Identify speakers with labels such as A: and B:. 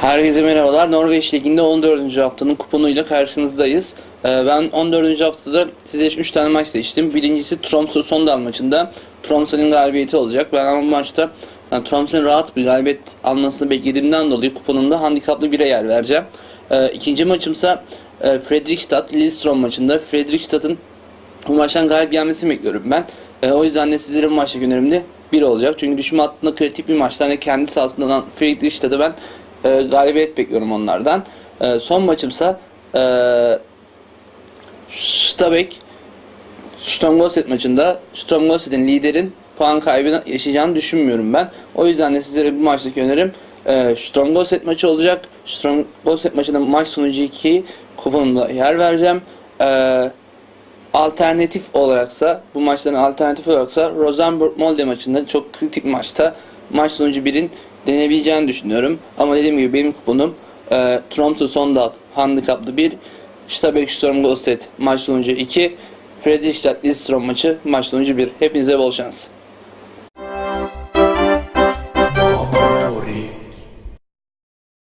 A: Herkese merhabalar. Norveç Ligi'nde 14. haftanın kuponuyla karşınızdayız. Ee, Ben 14. haftada size 3 tane maç seçtim. Birincisi Tromsø Sondal maçında Tromsø'nün galibiyeti olacak. Ben bu maçta yani Tromsø'nün rahat bir galibiyet almasını beklediğimden dolayı kuponumda handikaplı 1'e yer vereceğim. Ee, İkinci maçımsa e, Fredrikstad Lillestrøm maçında. Fredrikstad'ın bu maçtan galip gelmesini bekliyorum ben. Ee, o yüzden de sizlere bu maçtaki önerimde 1 olacak. Çünkü düşme hattında kritik bir maçta hani kendi sahasında olan Fredrikstad'ı ben e, galibiyet bekliyorum onlardan. E, son maçımsa e, Stabæk Strømgåset maçında Strømgåset'in liderin puan kaybını yaşayacağını düşünmüyorum ben. O yüzden de sizlere bu maçtaki önerim e, Strømgåset maçı olacak. Strømgåset maçında maç sonucu 2 kuponumda yer vereceğim. E, alternatif olaraksa bu maçların alternatif olaraksa Rosenborg Molde maçında çok kritik maçta maç sonucu birin denebileceğini düşünüyorum. Ama dediğim gibi benim kuponum e, Tromsø Sondal handikaplı 1 Stabæk Strømgåset maç sonucu 2 Fredrikstad Lillestrøm maçı maç sonucu 1. Hepinize bol şans.